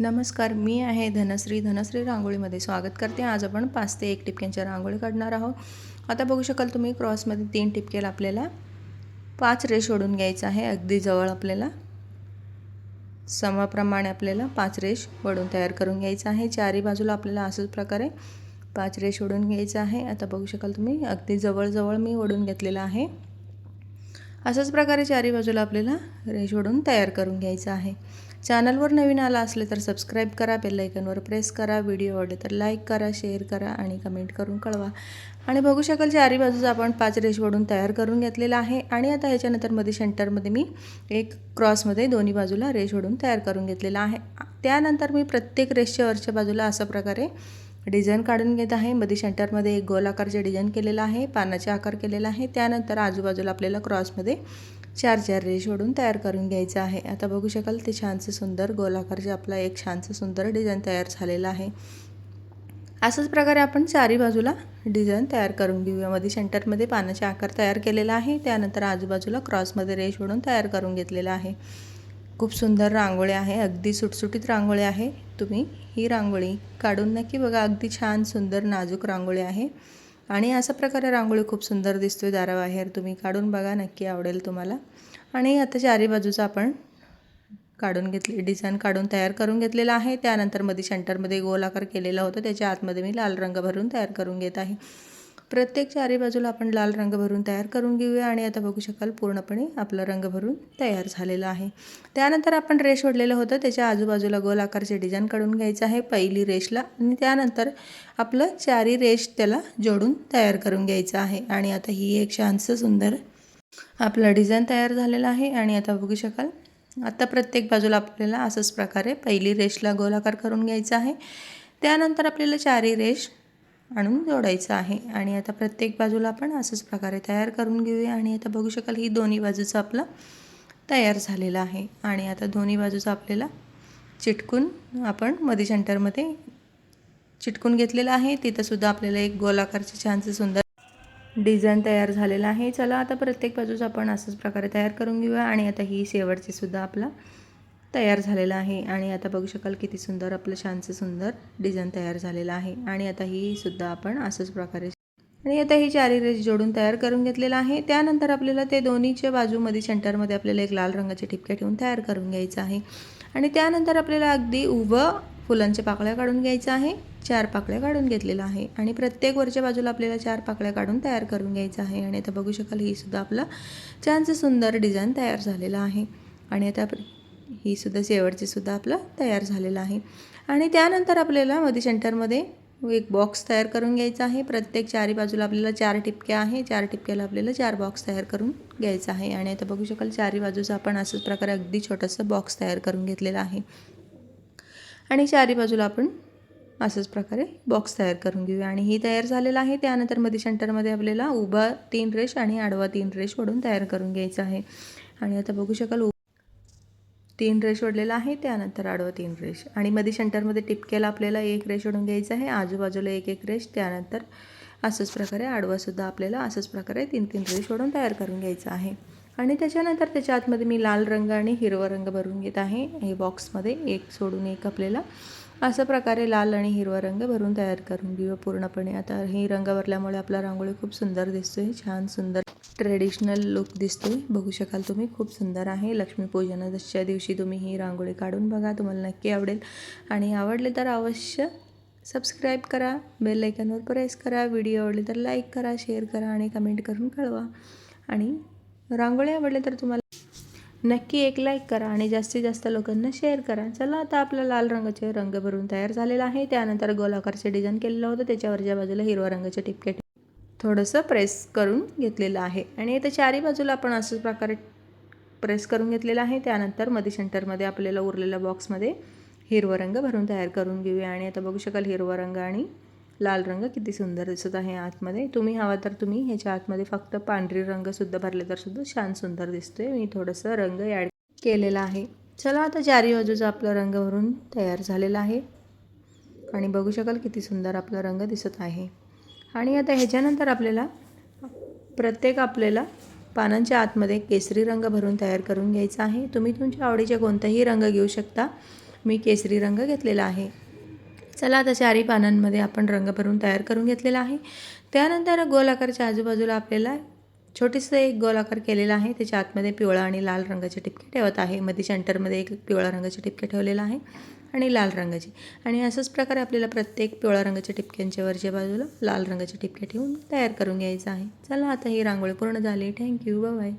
नमस्कार मी आहे धनश्री. धनश्री रांगोळीमध्ये स्वागत करते. आज आपण पाच ते एक टिपक्यांच्या रांगोळी काढणार आहोत. आता बघू शकाल तुम्ही क्रॉसमध्ये तीन टिपकेला आपल्याला पाच रेष ओढून घ्यायचं आहे. अगदी जवळ आपल्याला. समाप्रमाणे आपल्याला पाच रेष वडून तयार करून घ्यायचं आहे. चारही बाजूला आपल्याला असंच प्रकारे पाच रेष ओढून घ्यायचं आहे. आता बघू शकाल तुम्ही अगदी जवळजवळ मी ओढून घेतलेलं आहे. अशाच प्रकारे चारी बाजूला आपल्याला रेश ओढून तयार करून घ्यायचं आहे. चॅनलवर नवीन आला असले तर सबस्क्राईब करा बेलायकनवर प्रेस करा व्हिडिओ आवडले तर लाईक करा शेअर करा आणि कमेंट करून कळवा. आणि बघू शकाल चारी बाजूचा आपण पाच रेश वडून तयार करून घेतलेला आहे आणि आता ह्याच्यानंतरमध्ये सेंटरमध्ये मी एक क्रॉसमध्ये दोन्ही बाजूला रेश वडून तयार करून घेतलेला आहे. त्यानंतर मी प्रत्येक रेशच्या वरच्या बाजूला अशा प्रकारे डिझाईन काढून घेत आहे. मध्ये सेंटरमध्ये एक गोल आकारचे डिझाईन केलेलं आहे पानाचे आकार केलेला आहे. त्यानंतर आजूबाजूला आपल्याला क्रॉसमध्ये चार चार रेश ओढून तयार करून घ्यायचं आहे. आता बघू शकाल ते छानसं सुंदर गोलाकारचे आपला एक छानसं सुंदर डिझाईन तयार झालेला आहे. असंच प्रकारे आपण चारी बाजूला डिझाईन तयार करून घेऊया. मध्ये सेंटरमध्ये पानाचे आकार तयार केलेला आहे. त्यानंतर आजूबाजूला क्रॉसमध्ये रेश ओढून तयार करून घेतलेला आहे. खूप सुंदर रांगोळी आहे. अगदी सुटसुटीत रांगोळी आहे. तुम्ही ही रांगोळी काढून नक्की बघा. अगदी छान सुंदर नाजूक रांगोळी आहे. आणि अशा प्रकारे रांगोळी खूप सुंदर दिसतोय दाराबाहेर. तुम्ही काढून बघा नक्की आवडेल तुम्हाला. आणि आता चारी बाजूचा आपण काढून घेतले डिझाईन काढून तयार करून घेतलेला आहे. त्यानंतरमध्ये सेंटरमध्ये गोलाकार केलेला होता. त्याच्या आतमध्ये मी लाल रंग भरून तयार करून घेत आहे. प्रत्येक चारी बाजूला आपण लाल रंग भरून तयार करून घेऊया आणि आता बघू शकाल पूर्णपणे आपला रंग भरून तयार झालेला आहे. त्यानंतर आपण रेश ओढलेलं होतं. त्याच्या आजूबाजूला गोल आकारचे डिझाईन काढून घ्यायचं आहे पहिली रेशला आणि त्यानंतर आपलं चारी रेश त्याला जोडून तयार करून घ्यायचं आहे. आणि आता ही एक छानसं सुंदर आपलं डिझाईन तयार झालेलं आहे. आणि आता बघू शकाल आता प्रत्येक बाजूला आपल्याला असंच प्रकारे पहिली रेशला गोलाकार करून घ्यायचा आहे. त्यानंतर आपल्याला चारी रेश आणून जोडायचं आहे. आणि आता प्रत्येक बाजूला आपण असंच प्रकारे तयार करून घेऊया. आणि आता बघू शकाल ही दोन्ही बाजूचं आपलं तयार झालेलं आहे. आणि आता दोन्ही बाजूचं आपल्याला चिटकून आपण मध्ये सेंटरमध्ये चिटकून घेतलेलं आहे. तिथंसुद्धा आपल्याला एक गोलाकारचे छानसं सुंदर डिझाईन तयार झालेलं आहे. चला आता प्रत्येक बाजूचं आपण असंच प्रकारे तयार करून घेऊया. आणि आता ही शेवटची सुद्धा आपला तयार झालेला आहे. आणि आता बघू शकाल किती सुंदर आपलं छानसं सुंदर डिझाईन तयार झालेलं आहे. आणि आता ही सुद्धा आपण असंच प्रकारे आणि आता ही चारी रेस जोडून तयार करून घेतलेलं आहे. त्यानंतर आपल्याला ते दोन्हीच्या बाजूमध्ये सेंटरमध्ये आपल्याला एक लाल रंगाचे ठिपके ठेवून तयार करून घ्यायचं आहे. आणि त्यानंतर आपल्याला अगदी उभं फुलांच्या पाकळ्या काढून घ्यायचं आहे. चार पाकळ्या काढून घेतलेलं आहे. आणि प्रत्येक वरच्या बाजूला आपल्याला चार पाकळ्या काढून तयार करून घ्यायचं आहे. आणि आता बघू शकाल ही सुद्धा आपलं छानसं सुंदर डिझाईन तयार झालेलं आहे. आणि आता ही सुद्धा शेवटची सुद्धा आपलं तयार झालेलं आहे. आणि त्यानंतर आपल्याला मध्ये सेंटरमध्ये एक बॉक्स तयार करून घ्यायचा आहे. प्रत्येक चारी बाजूला आपल्याला चार टिपक्या आहे. चार टिपक्याला आपल्याला चार बॉक्स तयार करून घ्यायचा आहे. आणि आता बघू शकाल चारी बाजूचा आपण असंच प्रकारे अगदी छोटंसं बॉक्स तयार करून घेतलेला आहे. आणि चारी बाजूला आपण असंच प्रकारे बॉक्स तयार करून घेऊया. आणि ही तयार झालेलं आहे. त्यानंतरमध्ये सेंटरमध्ये आपल्याला उभा तीन रेश आणि आडवा तीन रेश ओढून तयार करून घ्यायचं आहे. आणि आता बघू शकाल तीन रेश ओढलेला आहे त्यानंतर आडवं तीन रेश आणि मध्ये सेंटरमध्ये टिपक्याला आपल्याला एक रेश ओढून घ्यायचं आहे आजूबाजूला एक एक रेश त्यानंतर असंच प्रकारे आडवासुद्धा आपल्याला असंच प्रकारे तीन तीन रेश ओढून तयार करून घ्यायचं आहे. आणि त्याच्यानंतर त्याच्या आतमध्ये मी लाल रंग आणि हिरवा रंग भरून घेत आहे. हे बॉक्समध्ये एक सोडून एक आपल्याला अशा प्रकारे लाल आणि हिरवा रंग भरून तयार करून घेऊ पूर्णपणे. आता ही रंग भरल्यामुळे आपला रांगोळी खूप सुंदर दिसतोय छान सुंदर ट्रेडिशनल लुक दिसतोय. बघू शकाल तुम्ही खूप सुंदर आहे. लक्ष्मीपूजनाच्या दिवशी तुम्ही ही रांगोळी काढून बघा तुम्हाला नक्की आवडेल. आणि आवडले तर अवश्य सबस्क्राईब करा बेल लायकनवर प्रेस करा व्हिडिओ आवडले तर लाईक करा शेअर करा आणि कमेंट करून कळवा. आणि रांगोळी आवडले तर तुम्हाला नक्की एक लाईक करा आणि जास्तीत जास्त लोकांना शेअर करा. चला आता आपला लाल रंगाचे रंग भरून तयार झालेला आहे. त्यानंतर गोलाकारचे डिझाईन केलेलं होतं. त्याच्यावरच्या बाजूला हिरवा रंगाचे टिपके थोडंसं प्रेस करून घेतलेलं आहे. आणि इथं चारी बाजूला आपण असंच प्रकारे प्रेस करून घेतलेलं आहे. त्यानंतरमध्ये सेंटरमध्ये आपल्याला उरलेल्या बॉक्समध्ये हिरवा रंग भरून तयार करून घेऊया. आणि आता बघू शकाल हिरवा रंग आणि लाल रंग किती सुंदर दिसत आहे आतमध्ये. तुम्ही हवा तर तुम्ही ह्याच्या आतमध्ये फक्त पांढरी रंगसुद्धा भरले तर सुद्धा छान सुंदर दिसतोय. मी थोडंसं रंग ॲड केलेला आहे. चला आता चारी बाजूचा आपला रंग भरून तयार झालेला आहे. आणि बघू शकाल किती सुंदर आपला रंग दिसत आहे. आणि आता ह्याच्यानंतर आपल्याला प्रत्येक आपल्याला पानांच्या आतमध्ये केसरी रंग भरून तयार करून घ्यायचा आहे. तुम्ही तुमच्या आवडीचे कोणताही रंग घेऊ शकता. मी केसरी रंग घेतलेला आहे. चला आता चारी पानांमध्ये आपण रंग भरून तयार करून घेतलेला आहे. त्यानंतर गोलाकारच्या आजूबाजूला आपल्याला छोटेसं एक गोलाकार केलेला आहे. त्याच्या आतमध्ये पिवळा आणि लाल रंगाचे टिपके ठेवत आहे. मध्ये सेंटरमध्ये एक पिवळा रंगाचे टिपके ठेवलेला आहे आणि लाल रंगाचे. आणि असंच प्रकारे आपल्याला प्रत्येक पिवळ्या रंगाच्या टिपक्यांच्या वरच्या बाजूला लाल रंगाचे टिपके ठेवून तयार करून घ्यायचं आहे. चला आता ही रांगोळी पूर्ण झाली. Thank you bye